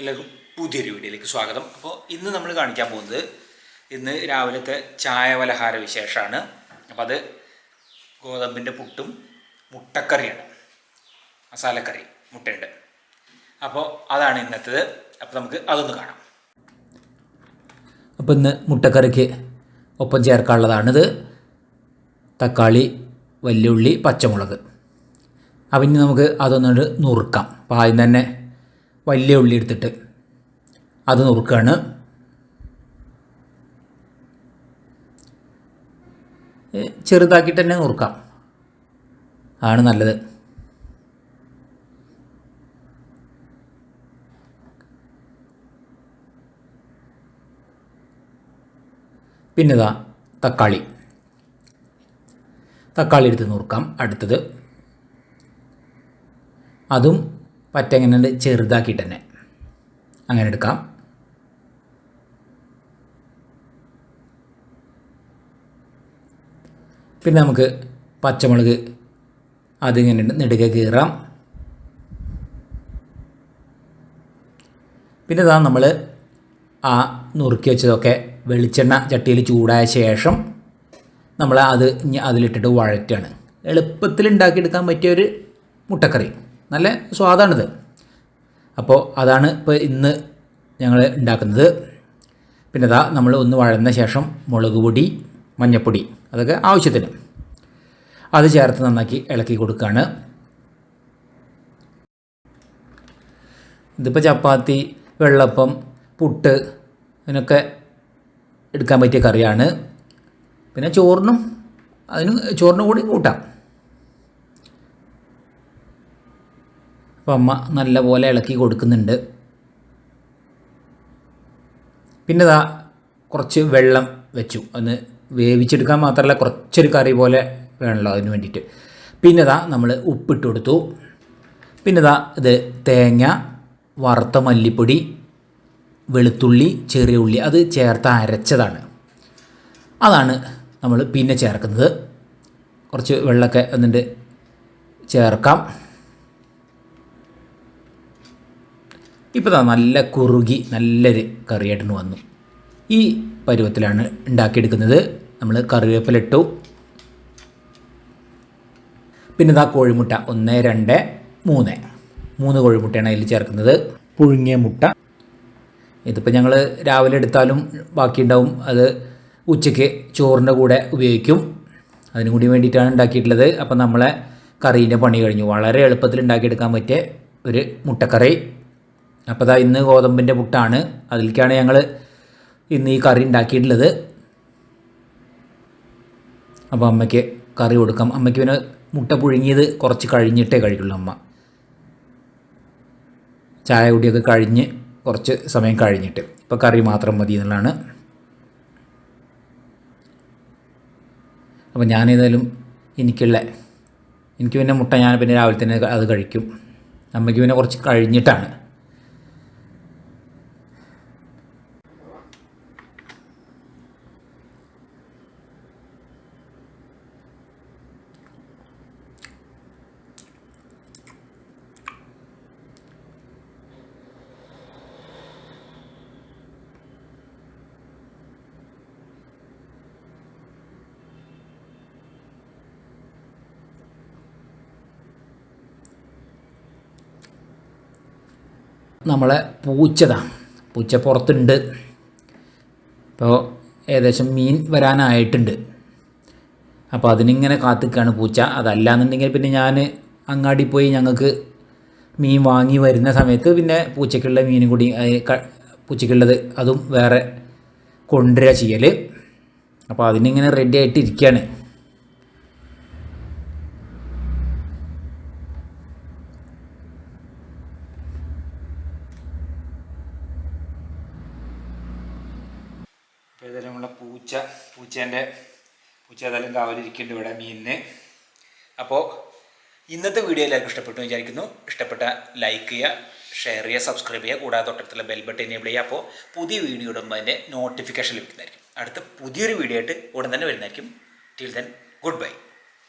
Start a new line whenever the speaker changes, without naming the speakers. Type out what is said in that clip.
പുതിയൊരു വീഡിയോയിലേക്ക് സ്വാഗതം. അപ്പോൾ ഇന്ന് നമ്മൾ കാണിക്കാൻ പോകുന്നത് ഇന്ന് രാവിലത്തെ ചായ പലഹാര വിശേഷമാണ്. അപ്പോൾ അത് ഗോതമ്പിന്റെ പുട്ടും മുട്ടക്കറിയാണ്. മസാലക്കറി മുട്ടയുണ്ട്. അപ്പോൾ അതാണ് ഇന്നത്തേത്. അപ്പോൾ നമുക്ക് അതൊന്ന് കാണാം.
അപ്പോൾ ഇന്ന് മുട്ടക്കറിക്ക് ഒപ്പം ചേർക്കാനുള്ളതാണിത്. തക്കാളി വല്യുള്ളി പച്ചമുളക്. അപ്പം ഇനി നമുക്ക് അതൊന്നുകൊണ്ട് നുറുക്കാം. അപ്പോൾ ആദ്യം തന്നെ വലിയ ഉള്ളി എടുത്തിട്ട് അത് നുറുക്കുകയാണ് ചെറുതാക്കിയിട്ട് തന്നെ നുറുക്കാം. ആണ് നല്ലത്. പിന്നെതാ തക്കാളി. തക്കാളി എടുത്ത് നുറുക്കാം അടുത്തത്. അതും പറ്റങ്ങനെ ചെറുതാക്കിയിട്ട് തന്നെ. അങ്ങനെ എടുക്കാം. പിന്നെ നമുക്ക് പച്ചമുളക് അതിങ്ങനെ നെടുക കീറാം. പിന്നെ ഇതാ നമ്മൾ ആ നുറുക്കി വെച്ചതൊക്കെ വെളിച്ചെണ്ണ ചട്ടിയിൽ ചൂടായ ശേഷം നമ്മൾ അത് അതിലിട്ടിട്ട് വഴറ്റാണ്. എളുപ്പത്തിൽ ഉണ്ടാക്കിയെടുക്കാൻ പറ്റിയ ഒരു മുട്ടക്കറി. നല്ല സ്വാദാണിത്. അപ്പോൾ അതാണ് ഇപ്പോൾ ഇന്ന് ഞങ്ങൾ ഉണ്ടാക്കുന്നത് പിന്നെ ഇതാ നമ്മൾ ഒന്ന് വഴന്ന ശേഷം മുളക് പൊടി മഞ്ഞൾപ്പൊടി അതൊക്കെ ആവശ്യത്തിന്. അത് ചേർത്ത് നന്നാക്കി ഇളക്കി കൊടുക്കുകയാണ് ഇതിപ്പോൾ ചപ്പാത്തി വെള്ളപ്പം പുട്ട് ഇതിനൊക്കെ എടുക്കാൻ പറ്റിയ കറിയാണ്. പിന്നെ ചോറിനും അതിന് ചോറിനും കൂടി കൂട്ടാം. അപ്പോൾ അമ്മ നല്ലപോലെ ഇളക്കി കൊടുക്കുന്നുണ്ട്. പിന്നെ ഇതാ കുറച്ച് വെള്ളം വെച്ചു. ഒന്ന് വേവിച്ചെടുക്കാൻ മാത്രമല്ല കുറച്ചൊരു കറി പോലെ വേണമല്ലോ അതിന് വേണ്ടിയിട്ട്. പിന്നെ ഇതാ നമ്മൾ ഉപ്പിട്ട് കൊടുത്തു. പിന്നെ ഇതാ ഇത് തേങ്ങ വറുത്ത മല്ലിപ്പൊടി വെളുത്തുള്ളി ചെറിയ ഉള്ളി അത് ചേർത്ത് അരച്ചതാണ്. അതാണ് നമ്മൾ പിന്നെ ചേർക്കുന്നത്. കുറച്ച് വെള്ളമൊക്കെ എന്നിട്ട് ചേർക്കാം. ഇപ്പോൾ നല്ല കുറുകി നല്ലൊരു കറിയായിട്ടു വന്നു. ഈ പരുവത്തിലാണ് ഉണ്ടാക്കിയെടുക്കുന്നത്. നമ്മൾ കറിവേപ്പില ഇട്ടു പിന്നെ ഇതാ കോഴിമുട്ട. ഒന്ന് രണ്ട് മൂന്ന്. മൂന്ന് കോഴിമുട്ടയാണ് അതിൽ ചേർക്കുന്നത്. പുഴുങ്ങിയ മുട്ട. ഇതിപ്പോൾ ഞങ്ങൾ രാവിലെ എടുത്താലും ബാക്കിയുണ്ടാവും. അത് ഉച്ചയ്ക്ക് ചോറിന്റെ കൂടെ ഉപയോഗിക്കും. അതിനും കൂടി വേണ്ടിയിട്ടാണ് ഉണ്ടാക്കിയിട്ടുള്ളത്. അപ്പം നമ്മളെ കറീന്റെ പണി കഴിഞ്ഞു. വളരെ എളുപ്പത്തിൽ ഉണ്ടാക്കിയെടുക്കാൻ പറ്റിയ ഒരു മുട്ടക്കറി. അപ്പോൾ അതാ ഇന്ന് ഗോതമ്പിന്റെ പുട്ടാണ്. അതിലേക്കാണ് ഞങ്ങൾ ഇന്ന് ഈ കറി ഉണ്ടാക്കിയിട്ടുള്ളത്. അപ്പോൾ അമ്മയ്ക്ക് കറി കൊടുക്കാം. അമ്മയ്ക്ക് പിന്നെ മുട്ട പുഴുങ്ങിയത് കുറച്ച് കഴിഞ്ഞിട്ടേ കഴിക്കുള്ളൂ അമ്മ. ചായ കുടിയൊക്കെ കഴിഞ്ഞ് കുറച്ച് സമയം കഴിഞ്ഞിട്ട്. ഇപ്പോൾ കറി മാത്രം മതി എന്നുള്ളതാണ്. അപ്പോൾ ഞാനേതായാലും എനിക്കുള്ള എനിക്ക് പിന്നെ മുട്ട ഞാൻ പിന്നെ രാവിലെ തന്നെ അത് കഴിക്കും. അമ്മയ്ക്ക് പിന്നെ കുറച്ച് കഴിഞ്ഞിട്ടാണ്. നമ്മളെ പൂച്ചതാ. പൂച്ച പുറത്തുണ്ട്. ഇപ്പോൾ ഏകദേശം മീൻ വരാനായിട്ടുണ്ട്. അപ്പോൾ അതിനിങ്ങനെ കാത്തിക്കാണ് പൂച്ച. അതല്ലാന്നുണ്ടെങ്കിൽ പിന്നെ ഞാൻ അങ്ങാടി പോയി ഞങ്ങൾക്ക് മീൻ വാങ്ങി വരുന്ന സമയത്ത് പിന്നെ പൂച്ചയ്ക്കുള്ള മീനും കൂടി പൂച്ചയ്ക്കുള്ളത് അതും വേറെ കൊണ്ടുവരിക ചെയ്യൽ അപ്പോൾ അതിനിങ്ങനെ റെഡി ആയിട്ട് ഇരിക്കുകയാണ്
അപ്പോൾ ഏതായാലും നമ്മളെ പൂച്ച പൂച്ചേന്റെ പൂച്ച ഏതായാലും കാവലിരിക്കുന്നുണ്ട് ഇവിടെ മീനിന്. അപ്പോൾ ഇന്നത്തെ വീഡിയോ എല്ലാവർക്കും ഇഷ്ടപ്പെട്ടു വിചാരിക്കുന്നു. ഇഷ്ടപ്പെട്ട ലൈക്ക് ചെയ്യുക ഷെയർ ചെയ്യുക സബ്സ്ക്രൈബ് ചെയ്യുക. കൂടാതെ തൊട്ടടുത്തുള്ള ബെൽ ബട്ടൺ എനേബിൾ ചെയ്യുക. അപ്പോൾ പുതിയ വീഡിയോ ഇടുമ്പോൾ അതിന്റെ നോട്ടിഫിക്കേഷൻ ലഭിക്കുന്നതായിരിക്കും. അടുത്ത പുതിയൊരു വീഡിയോ ആയിട്ട് ഉടൻ തന്നെ വരുന്നതായിരിക്കും. Till then good bye